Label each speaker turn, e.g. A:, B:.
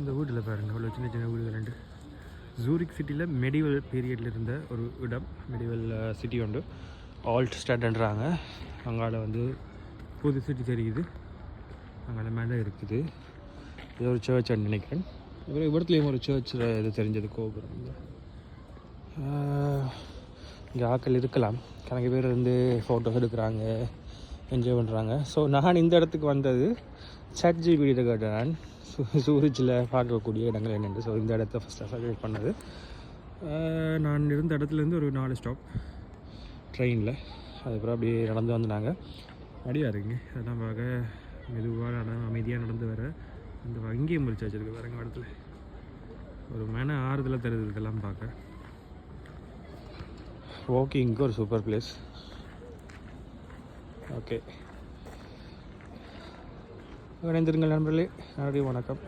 A: இந்த வீட்டில் பாருங்க அவ்வளோ சின்ன சின்ன வீடுகள் ரெண்டு. ஜூரிக் சிட்டியில் மெடிவல் பீரியடில் இருந்த ஒரு இடம். மெடிவல் சிட்டி உண்டு. ஆல்ட் ஸ்டாண்டன்றாங்க அங்கால வந்து புது சிட்டி தெரியுது. அங்கால மேலே இருக்குது. இது ஒரு சர்ச் நினைக்கிறேன். இவர் இவரத்துலேயும் ஒரு சர்ச்சில் இது தெரிஞ்சது கோபுரம். இங்கே ஆக்கள் இருக்கலாம். கணக்கு பேர் வந்து ஃபோட்டோஸ் எடுக்கிறாங்க என்ஜாய் பண்ணுறாங்க ஸோ நான் இந்த இடத்துக்கு வந்தது சட் ஜிபிடியில் கேட்டேன். நான் சூரிச்சில் பார்க்கக்கூடிய இடங்கள் என்னென்று. ஸோ இந்த இடத்த ஃபஸ்ட்டாக சர்வேட் பண்ணது. நான் இருந்த இடத்துலேருந்து ஒரு நாலு ஸ்டாப் ட்ரெயினில் அதுக்கப்புறம் அப்படியே நடந்து வந்தாங்க. அடியாக இருக்குங்க அதெல்லாம் பார்க்க மெதுவாக நட அமைதியாக நடந்து வர அந்த வங்கியை முறிச்சு வச்சுருக்கு இருக்குது இடத்துல ஒரு மன ஆறுதலாக தருது இதெல்லாம் பார்க்க. வாக்கிங்க்கு ஒரு super place okay இணைந்திருங்கள் நண்பர்களே நன்றி வணக்கம்